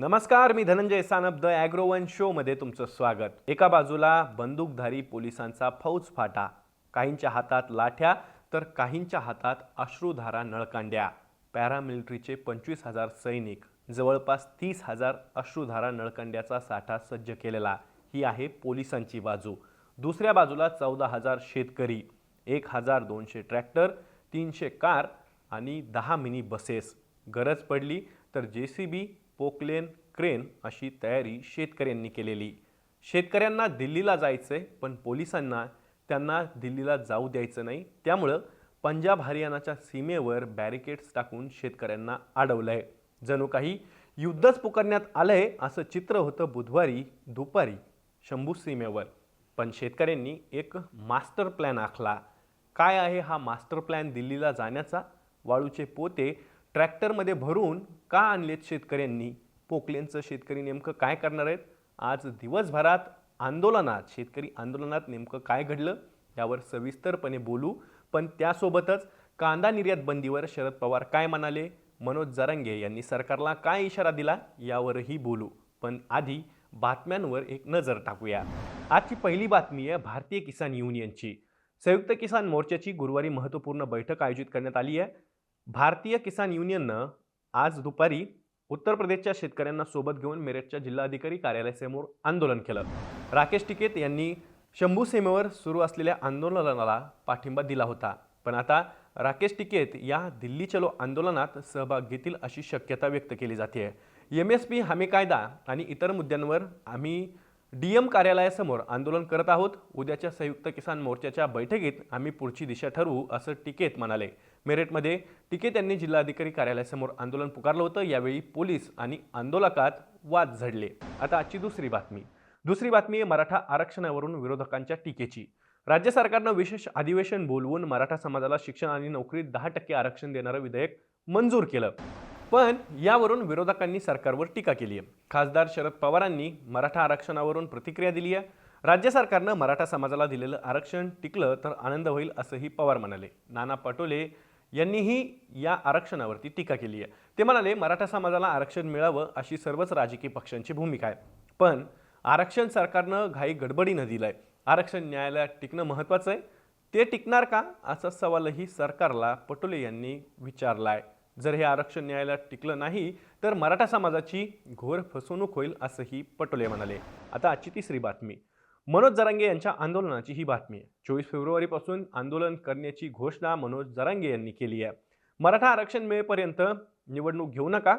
नमस्कार मी धनंजय सानप द ॲग्रोवन शोमध्ये तुमचं स्वागत. एका बाजूला बंदूकधारी पोलिसांचा फौज फाटा काहींच्या हातात लाठ्या तर काहींच्या हातात अश्रुधारा नळकांड्या. पॅरामिलिटरीचे पंचवीस हजार सैनिक जवळपास तीस हजार अश्रुधारा नळकांड्याचा साठा सज्ज केलेला ही आहे पोलिसांची बाजू. दुसऱ्या बाजूला चौदा हजार शेतकरी एक हजार दोनशे ट्रॅक्टर तीनशे कार आणि दहा मिनी बसेस. गरज पडली तर जे सी बी पोकलेन क्रेन अशी तयारी शेतकऱ्यांनी केलेली. शेतकऱ्यांना दिल्लीला जायचं आहे पण पोलिसांना त्यांना दिल्लीला जाऊ द्यायचं नाही. त्यामुळं पंजाब हरियाणाच्या सीमेवर बॅरिकेड्स टाकून शेतकऱ्यांना अडवलंय. जणू काही युद्धच पुकारण्यात आलं आहे असं चित्र होतं बुधवारी दुपारी शंभू सीमेवर. पण शेतकऱ्यांनी एक मास्टर प्लॅन आखला. काय आहे हा मास्टर प्लॅन दिल्लीला जाण्याचा? वाळूचे पोते ट्रॅक्टरमध्ये भरून का आणलेत शेतकऱ्यांनी? पोकलेंचं शेतकरी नेमकं काय करणार आहेत? आज दिवसभरात आंदोलनात शेतकरी आंदोलनात नेमकं काय घडलं यावर सविस्तरपणे बोलू. पण त्यासोबतच कांदा निर्यात बंदीवर शरद पवार काय म्हणाले? मनोज जरांगे यांनी सरकारला काय इशारा दिला यावरही बोलू. पण आधी बातम्यांवर एक नजर टाकूया. आजची पहिली बातमी आहे भारतीय किसान युनियनची. संयुक्त किसान मोर्चाची गुरुवारी महत्त्वपूर्ण बैठक आयोजित करण्यात आली आहे. भारतीय किसान युनियननं आज दुपारी उत्तर प्रदेशच्या शेतकऱ्यांना सोबत घेऊन मेरठच्या जिल्हाधिकारी कार्यालयासमोर आंदोलन केलं. राकेश टिकेत यांनी शंभू सीमेवर सुरू असलेल्या आंदोलनाला पाठिंबा दिला होता. पण आता राकेश टिकेत या दिल्ली चलो आंदोलनात सहभाग घेतील अशी शक्यता व्यक्त केली जाते. एम एस पी हमी कायदा आणि इतर मुद्द्यांवर आम्ही डी एम कार्यालयासमोर आंदोलन करत आहोत. उद्याच्या संयुक्त किसान मोर्चाच्या बैठकीत आम्ही पुढची दिशा ठरवू असं टिकेत म्हणाले. मेरठमध्ये टिकेत यांनी जिल्हाधिकारी कार्यालयासमोर आंदोलन पुकारलं होतं. यावेळी पोलीस आणि आंदोलकात वाद झडले. आता आजची दुसरी बातमी. दुसरी बातमी आहे मराठा आरक्षणावरून विरोधकांच्या टीकेची. राज्य सरकारनं विशेष अधिवेशन बोलवून मराठा समाजाला शिक्षण आणि नोकरीत दहा टक्के आरक्षण देणारं विधेयक मंजूर केलं. पण यावरून विरोधकांनी सरकारवर टीका केली आहे. खासदार शरद पवारांनी मराठा आरक्षणावरून प्रतिक्रिया दिली आहे. राज्य सरकारनं मराठा समाजाला दिलेलं आरक्षण टिकलं तर आनंद होईल असंही पवार म्हणाले. नाना पटोले यांनीही या आरक्षणावरती टीका केली आहे. ते म्हणाले मराठा समाजाला आरक्षण मिळावं अशी सर्वच राजकीय पक्षांची भूमिका आहे. पण आरक्षण सरकारनं घाई गडबडीनं दिलंय. आरक्षण न्यायालयात टिकणं महत्त्वाचं आहे. ते टिकणार का? असा सवालही सरकारला पटोले यांनी विचारला आहे जर हे आरक्षण न्यायालयात टिकलं नाही तर मराठा समाजाची घोर फसवणूक होईल असंही पटोले म्हणाले. आता आजची तिसरी बातमी. मनोज जरांगे यांच्या आंदोलनाची ही बातमी आहे. चोवीस फेब्रुवारीपासून आंदोलन करण्याची घोषणा मनोज जरांगे यांनी केली आहे. मराठा आरक्षण मिळेपर्यंत निवडणूक घेऊ नका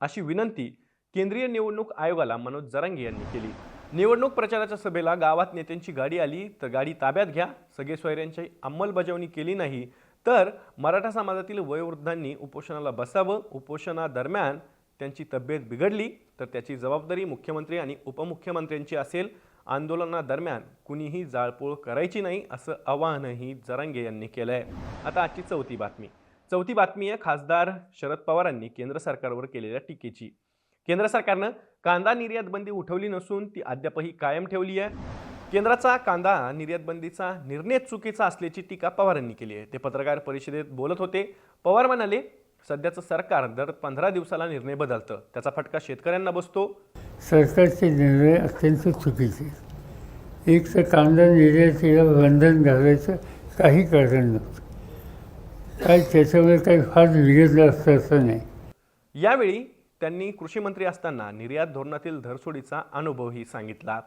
अशी विनंती केंद्रीय निवडणूक आयोगाला मनोज जरांगे यांनी केली. निवडणूक प्रचाराच्या सभेला गावात नेत्यांची गाडी आली तर गाडी ताब्यात घ्या सगळे सोयऱ्यांची अंमलबजावणी केली नाही तर मराठा समाजातील वयोवृद्धांनी उपोषणाला बसावं उपोषणादरम्यान त्यांची तब्येत बिघडली तर त्याची जबाबदारी मुख्यमंत्री आणि उपमुख्यमंत्र्यांची असेल आंदोलनादरम्यान कुणीही जाळपोळ करायची नाही असं आवाहनही जरांगे यांनी केलं आहे आता आजची चौथी बातमी. चौथी बातमी आहे खासदार शरद पवारांनी केंद्र सरकारवर केलेल्या टीकेची. केंद्र सरकारनं कांदा निर्यात बंदी उठवली नसून ती अद्यापही कायम ठेवली आहे. केंद्राचा कांदा निर्यात बंदीचा निर्णय चुकीचा असल्याची टीका पवारांनी केली आहे. ते पत्रकार परिषदेत बोलत होते. पवार म्हणाले सध्याचं सरकार दर पंधरा दिवसाला निर्णय बदलतं. त्याचा फटका शेतकऱ्यांना बसतो. सरकारचे निर्णय अत्यंत चुकीचे. एक तर कांदा निर्यातीला बंधन घालायचं काही कारण नव्हतं. काय त्याच्यामुळे काही फार बिघडलं असतं असं नाही. यावेळी त्यांनी कृषी मंत्री असताना निर्यात धोरणातील धरसोडीचा अनुभवही सांगितला.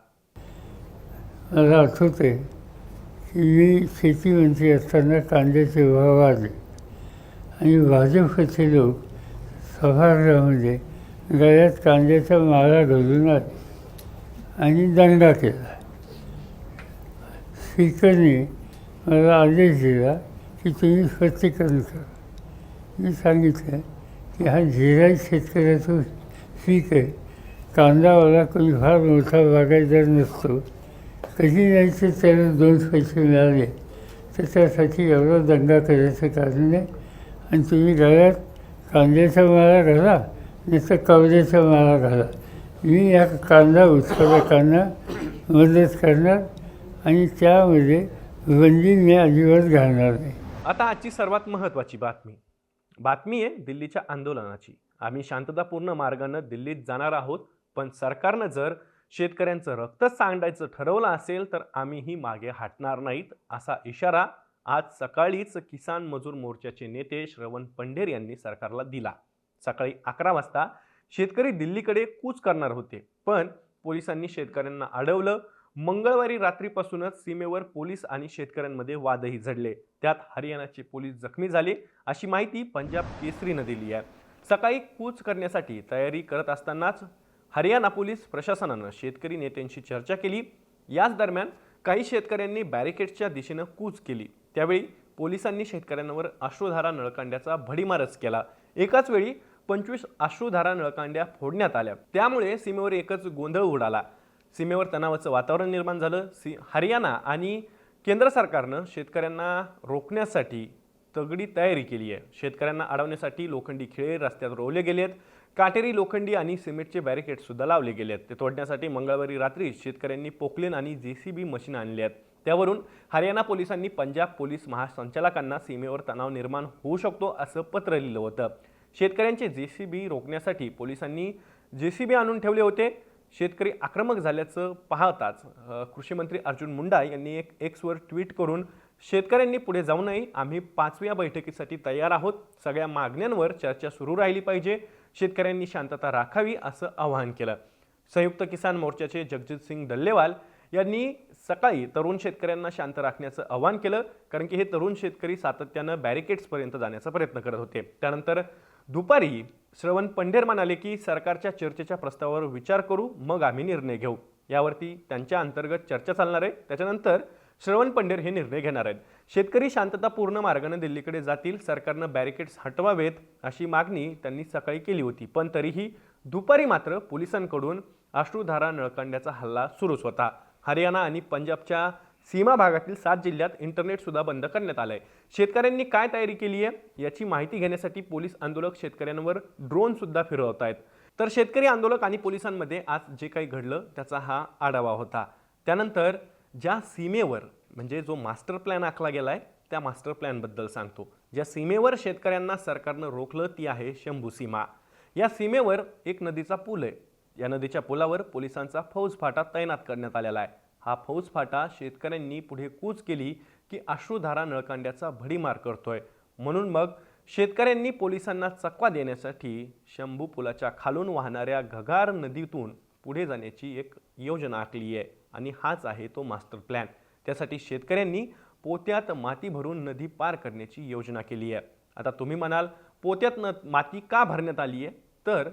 मला आठवत आहे की मी शेतीमंत्री असताना कांद्याचे भाव वाढले. आणि भाजपचे लोक सभागृहामध्ये गळ्यात कांद्याचा माळा घालून आणि दंगा केला. स्पीकरने मला आदेश दिला की तुम्ही स्पष्टीकरण करा. मी सांगितलं की हा झिराई शेतकऱ्याचा पीक आहे कांदावाला कोणी फार मोठा बागायदार नसतो कधी नाही तर त्याला दोन पैसे मिळाले तर त्यासाठी एवढा दंगा करायचं कारण नाही. आणि तुम्ही गळ्यात कांद्याचा माळा घाला. नाही तर कवड्याचा माळा घाला मी या कांदा उत्पादकांना मदत करणार आणि त्यामध्ये बंदी मी अजिबात घालणार नाही. आता आजची सर्वात महत्त्वाची बातमी. बातमी आहे दिल्लीच्या आंदोलनाची. आम्ही शांततापूर्ण मार्गानं दिल्लीत जाणार आहोत पण सरकारनं जर शेतकऱ्यांचं रक्तच सांडायचं ठरवलं असेल तर आम्हीही मागे हटणार नाहीत असा इशारा आज सकाळीच किसान मजूर मोर्चाचे नेते श्रवण पंढेर यांनी सरकारला दिला. सकाळी अकरा वाजता शेतकरी दिल्लीकडे कूच करणार होते. पण पोलिसांनी शेतकऱ्यांना अडवलं. मंगळवारी रात्रीपासूनच सीमेवर पोलीस आणि शेतकऱ्यांमध्ये वादही झडले. त्यात हरियाणाचे पोलीस जखमी झाले अशी माहिती पंजाब केसरीनं दिली आहे. सकाळी कूच करण्यासाठी तयारी करत असतानाच हरियाणा पोलीस प्रशासनानं शेतकरी नेत्यांशी चर्चा केली. याच दरम्यान काही शेतकऱ्यांनी बॅरिकेडच्या दिशेनं कूच केली. त्यावेळी पोलिसांनी शेतकऱ्यांवर अश्रुधारा नळकांड्याचा भडीमारच केला. एकाच वेळी पंचवीस अश्रुधारा नळकांड्या फोडण्यात आल्या. त्यामुळे सीमेवर एकच गोंधळ उडाला. सीमेवर तणावाचं वातावरण निर्माण झालं. सी हरियाणा आणि केंद्र सरकारनं शेतकऱ्यांना रोखण्यासाठी तगडी तयारी केली आहे. शेतकऱ्यांना अडवण्यासाठी लोखंडी खिळे रस्त्यात रोवले गेले आहेत काटेरी लोखंडी आणि सिमेंटचे बॅरिकेडसुद्धा लावले गेले आहेत ते तोडण्यासाठी मंगळवारी रात्री शेतकऱ्यांनी पोकलेन आणि जे सी बी मशीन आणली आहेत त्यावरून हरियाणा पोलिसांनी पंजाब पोलीस महासंचालकांना सीमेवर तणाव निर्माण होऊ शकतो असं पत्र लिहिलं होतं. शेतकऱ्यांचे जे सी बी रोखण्यासाठी पोलिसांनी जे सी बी आणून ठेवले होते. शेतकरी आक्रमक झाल्याचं पाहताच कृषीमंत्री कृषी मंत्री अर्जुन मुंडा यांनी एक एक्सवर ट्विट करून शेतकऱ्यांनी पुढे जाऊ नये. आम्ही पाचव्या बैठकीसाठी तयार आहोत. सगळ्या मागण्यांवर चर्चा सुरू राहिली पाहिजे. शेतकऱ्यांनी शांतता राखावी असं आवाहन केलं. संयुक्त किसान मोर्चाचे जगजित सिंग डल्लेवाल यांनी सकाळी तरुण शेतकऱ्यांना शांत राखण्याचं आवाहन केलं कारण की हे तरुण शेतकरी सातत्यानं बॅरिकेड्सपर्यंत जाण्याचा प्रयत्न करत होते. त्यानंतर दुपारी श्रवण पंढेर म्हणाले की सरकारच्या चर्चेच्या प्रस्तावावर विचार करू मग आम्ही निर्णय घेऊ. यावरती त्यांच्या अंतर्गत चर्चा चालणार आहे. त्याच्यानंतर श्रवण पंढेर हे निर्णय घेणार आहेत. शेतकरी शांततापूर्ण मार्गाने दिल्लीकडे जातील सरकारनं बॅरिकेड्स हटवावेत अशी मागणी त्यांनी सकाळी केली होती. पण तरीही दुपारी मात्र पोलिसांकडून अश्रुधारा नळकांड्याचा हल्ला सुरूच होता. हरियाणा आणि पंजाबच्या सीमा भागातील सात जिल्ह्यात इंटरनेट सुद्धा बंद करण्यात आलंय. शेतकऱ्यांनी काय तयारी केली आहे? याची माहिती घेण्यासाठी पोलीस आंदोलक शेतकऱ्यांवर ड्रोन सुद्धा फिरवत आहेत तर शेतकरी आंदोलक आणि पोलिसांमध्ये आज जे काही घडलं त्याचा हा आढावा होता. त्यानंतर ज्या सीमेवर म्हणजे जो मास्टर प्लॅन आखला गेलाय त्या मास्टर प्लॅनबद्दल सांगतो. ज्या सीमेवर शेतकऱ्यांना सरकारनं रोखलं ती आहे शंभू सीमा. या सीमेवर एक नदीचा पूल आहे. या नदीच्या पुलावर पोलिसांचा फौजफाटा तैनात करण्यात आलेला आहे. हा फौजफाटा शेतकऱ्यांनी पुढे कूच केली की अश्रुधारा नळकांड्याचा भडीमार करतोय. म्हणून मग शेतकऱ्यांनी पोलिसांना चकवा देण्यासाठी शंभू पुलाच्या खालून वाहणाऱ्या घगार नदीतून पुढे जाण्याची एक योजना आखली आहे आणि हाच आहे तो मास्टर प्लॅन. त्यासाठी शेतकऱ्यांनी पोत्यात माती भरून नदी पार करण्याची योजना केली आहे. आता तुम्ही म्हणाल पोत्यात न माती का भरण्यात आली आहे? तर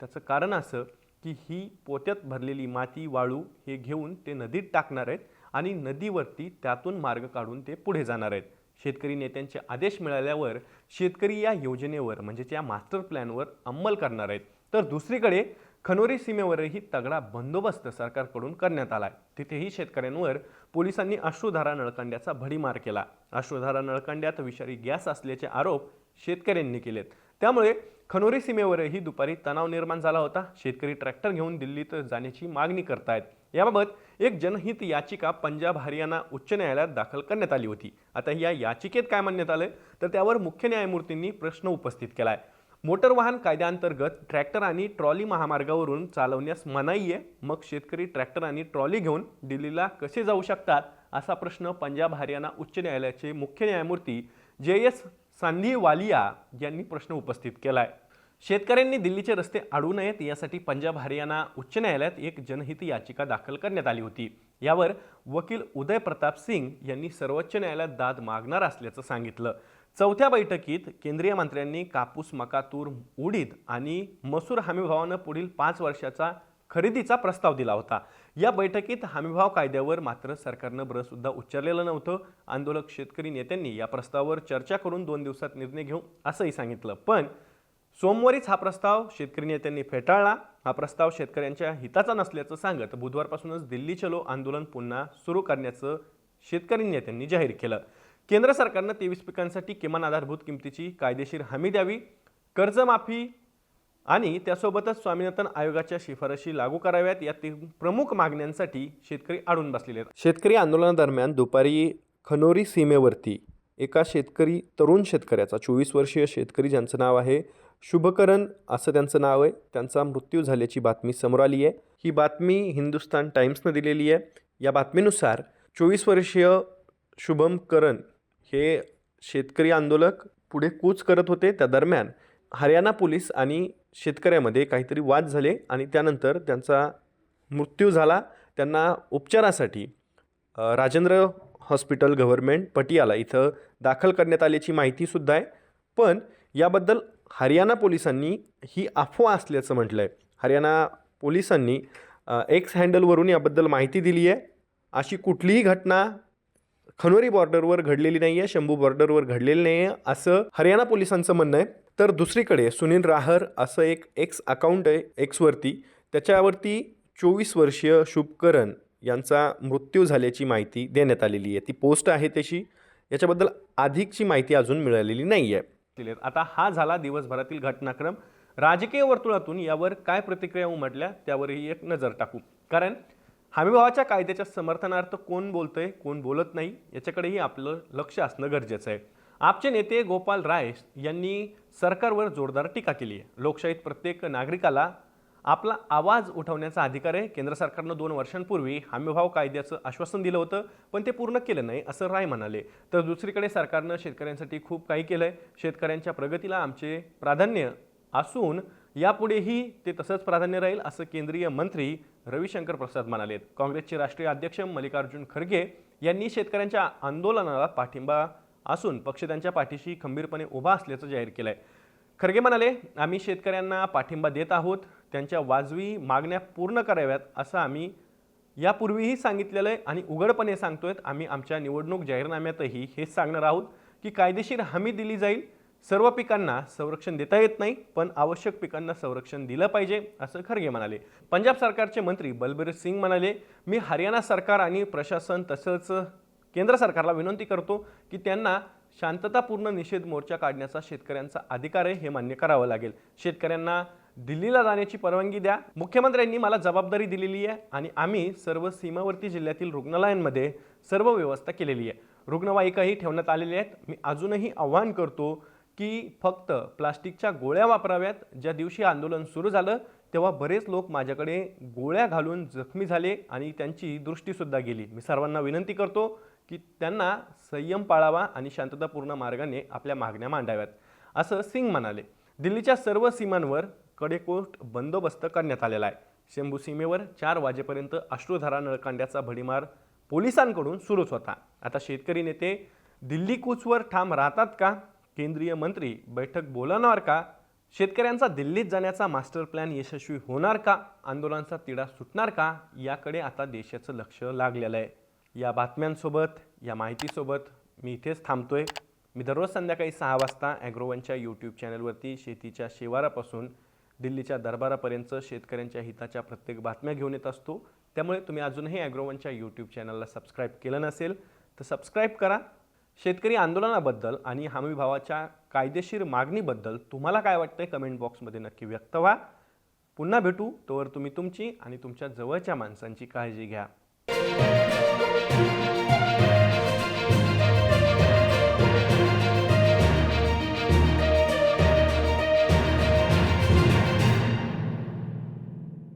त्याचं कारण असं की ही पोत्यात भरलेली माती वाळू हे घेऊन ते नदीत टाकणार आहेत आणि नदीवरती त्यातून मार्ग काढून ते पुढे जाणार आहेत. शेतकरी नेत्यांचे आदेश मिळाल्यावर शेतकरी या योजनेवर म्हणजेच या मास्टर प्लॅनवर अंमल करणार आहेत. तर दुसरीकडे खनोरी सीमेवरही तगडा बंदोबस्त सरकारकडून करण्यात आला आहे तिथेही शेतकऱ्यांवर पोलिसांनी अश्रुधारा नळकांड्याचा भडीमार केला. अश्रुधारा नळकांड्यात विषारी गॅस असल्याचे आरोप शेतकऱ्यांनी केलेत. त्यामुळे खनोरी सीमेवरही दुपारी तणाव निर्माण झाला होता. शेतकरी ट्रॅक्टर घेऊन दिल्लीत जाण्याची मागणी करतायत. याबाबत एक जनहित याचिका पंजाब हरियाणा उच्च न्यायालयात दाखल करण्यात आली होती. आता या याचिकेत काय म्हणण्यात आलं तर त्यावर मुख्य न्यायमूर्तींनी प्रश्न उपस्थित केला आहे मोटर वाहन कायद्याअंतर्गत ट्रॅक्टर आणि ट्रॉली महामार्गावरून चालवण्यास मनाई आहे. मग शेतकरी ट्रॅक्टर आणि ट्रॉली घेऊन दिल्लीला कसे जाऊ शकतात? असा प्रश्न पंजाब हरियाणा उच्च न्यायालयाचे मुख्य न्यायमूर्ती जे एस सांधीवालिया यांनी प्रश्न उपस्थित केला आहे शेतकऱ्यांनी दिल्लीचे रस्ते आडू नयेत यासाठी पंजाब हरियाणा उच्च न्यायालयात एक जनहित याचिका दाखल करण्यात आली होती. यावर वकील उदय प्रताप सिंग यांनी सर्वोच्च न्यायालयात दाद मागणार असल्याचं सांगितलं. चौथ्या बैठकीत केंद्रीय मंत्र्यांनी कापूस मका तूर उडीद आणि मसूर हमीभावानं पुढील पाच वर्षाचा खरेदीचा प्रस्ताव दिला होता. या बैठकीत हमीभाव कायद्यावर मात्र सरकारनं ब्रसुद्धा उच्चारलेलं नव्हतं. आंदोलक शेतकरी नेत्यांनी या प्रस्तावावर चर्चा करून दोन दिवसात निर्णय घेऊ असंही सांगितलं. पण सोमवारीच हा प्रस्ताव शेतकरी नेत्यांनी फेटाळला. हा प्रस्ताव शेतकऱ्यांच्या हिताचा नसल्याचं सांगत बुधवारपासूनच दिल्ली चलो आंदोलन पुन्हा सुरू करण्याचं शेतकरी नेत्यांनी जाहीर केलं. केंद्र सरकारनं तेवीस पिकांसाठी किमान आधारभूत किमतीची कायदेशीर हमी द्यावी कर्जमाफी आणि त्यासोबतच स्वामीनाथन आयोगाच्या शिफारशी लागू कराव्यात या तीन प्रमुख मागण्यांसाठी शेतकरी अडून बसलेले आहेत. शेतकरी आंदोलनादरम्यान दुपारी खनोरी सीमेवरती एका शेतकरी तरुण शेतकऱ्याचा चोवीस वर्षीय शेतकरी ज्यांचं नाव आहे शुभकरण असं त्यांचं नाव आहे. त्यांचा मृत्यू झाल्याची बातमी समोर आली आहे. ही बातमी हिंदुस्तान टाईम्सनं दिलेली आहे. या बातमीनुसार चोवीस वर्षीय शुभम करण हे शेतकरी आंदोलक पुढे कूच करत होते. त्या दरम्यान हरियाणा पोलीस आणि शेतकऱ्यामध्ये काहीतरी वाद झाले आणि त्यानंतर त्यांचा मृत्यू झाला. त्यांना उपचारासाठी राजेंद्र हॉस्पिटल गव्हर्मेंट पटियाला इथं दाखल करण्यात आल्याची माहितीसुद्धा आहे. पण याबद्दल हरियाणा पोलिसांनी ही अफवा असल्याचं म्हटलं आहे हरियाणा पोलिसांनी एक्स हँडलवरून याबद्दल माहिती दिली आहे अशी कुठलीही घटना खनोरी बॉर्डरवर घडलेली नाही आहे शंभू बॉर्डरवर घडलेली नाही आहे असं हरियाणा पोलिसांचं म्हणणं आहे. तर दुसरीकडे सुनील राहर असं एक एक्स अकाउंट आहे एक्सवरती त्याच्यावरती चोवीस वर्षीय शुभकरण यांचा मृत्यू झाल्याची माहिती देण्यात आलेली आहे. ती पोस्ट आहे त्याची. याच्याबद्दल अधिकची माहिती अजून मिळालेली नाही आहे आता हा झाला दिवसभरातील घटनाक्रम. राजकीय वर्तुळातून यावर काय प्रतिक्रिया उमटल्या त्यावरही एक नजर टाकू. कारण हमीभावाच्या कायद्याच्या समर्थनार्थ कोण बोलतंय कोण बोलत नाही याच्याकडेही आपलं लक्ष असणं गरजेचं आहे. आपचे नेते गोपाल राय यांनी सरकारवर जोरदार टीका केली आहे लोकशाहीत प्रत्येक नागरिकाला आपला आवाज उठवण्याचा अधिकार आहे. केंद्र सरकारनं दोन वर्षांपूर्वी हमीभाव कायद्याचं आश्वासन दिलं होतं पण ते पूर्ण केलं नाही असं राय म्हणाले. तर दुसरीकडे सरकारनं शेतकऱ्यांसाठी खूप काही केलं आहे शेतकऱ्यांच्या प्रगतीला आमचे प्राधान्य असून यापुढेही ते तसंच प्राधान्य राहील असं केंद्रीय मंत्री रविशंकर प्रसाद म्हणालेत काँग्रेसचे राष्ट्रीय अध्यक्ष मल्लिकार्जुन खरगे यांनी शेतकऱ्यांच्या आंदोलनाला पाठिंबा असून पक्ष त्यांच्या पाठीशी खंबीरपणे उभा असल्याचं जाहीर केलं आहे खरगे म्हणाले आम्ही शेतकऱ्यांना पाठिंबा देत आहोत. त्यांच्या वाजवी मागण्या पूर्ण कराव्यात असं आम्ही यापूर्वीही सांगितलेलं आहे आणि उघडपणे सांगतोय. आम्ही आमच्या निवडणूक जाहीरनाम्यातही हेच सांगणार आहोत की कायदेशीर हमी दिली जाईल. सर्व पिकांना संरक्षण देता येत नाही पण आवश्यक पिकांना संरक्षण दिलं पाहिजे असं खरगे म्हणाले. पंजाब सरकारचे मंत्री बलबीर सिंग म्हणाले मी हरियाणा सरकार आणि प्रशासन तसंच केंद्र सरकारला विनंती करतो की त्यांना शांततापूर्ण निषेध मोर्चा काढण्याचा शेतकऱ्यांचा अधिकार आहे हे मान्य करावं लागेल. शेतकऱ्यांना दिल्लीला जाण्याची परवानगी द्या. मुख्यमंत्र्यांनी मला जबाबदारी दिलेली आहे आणि आम्ही सर्व सीमावर्ती जिल्ह्यातील रुग्णालयांमध्ये सर्व व्यवस्था केलेली आहे. रुग्णवाहिकाही ठेवण्यात आलेल्या आहेत. मी अजूनही आव्हान करतो की फक्त प्लास्टिकच्या गोळ्या वापराव्यात. ज्या दिवशी आंदोलन सुरू झालं तेव्हा बरेच लोक माझ्याकडे गोळ्या घालून जखमी झाले आणि त्यांची दृष्टीसुद्धा गेली. मी सर्वांना विनंती करतो की त्यांना संयम पाळावा आणि शांततापूर्ण मार्गाने आपल्या मागण्या मांडाव्यात. असं सिंग म्हणाले. दिल्लीच्या सर्व सीमांवर कडेकोट बंदोबस्त करण्यात आलेला आहे. शंभू सीमेवर चार वाजेपर्यंत अश्रुधारा नळकांड्याचा भडीमार पोलिसांकडून सुरूच होता. आता शेतकरी नेते दिल्ली कूचवर ठाम राहतात का? केंद्रीय मंत्री बैठक बोलावणार का? शेतकऱ्यांचा दिल्लीत जाण्याचा मास्टर प्लॅन यशस्वी होणार का? आंदोलनाचा तिढा सुटणार का? याकडे आता देशाचं लक्ष लागलेलं आहे. या बातम्यांसोबत या माहितीसोबत मी इथेच थांबतोय. मी दररोज संध्याकाळी सहा वाजता ॲग्रोवनच्या यूट्यूब चॅनलवरती शेतीच्या शेवारापासून दिल्लीच्या दरबारापर्यंत शेतकऱ्यांच्या हिताच्या प्रत्येक बातम्या घेऊन येत असतो. त्यामुळे तुम्ही अजूनही ॲग्रोवनच्या यूट्यूब चॅनलला सबस्क्राईब केलं नसेल तर सबस्क्राईब करा. शेतकरी आंदोलनाबद्दल आणि हमीभावाच्या कायदेशीर मागणीबद्दल तुम्हाला काय वाटतंय कमेंट बॉक्समध्ये नक्की व्यक्त व्हा. पुन्हा भेटू तोवर तुम्ही तुमची आणि तुमच्या जवळच्या माणसांची काळजी घ्या.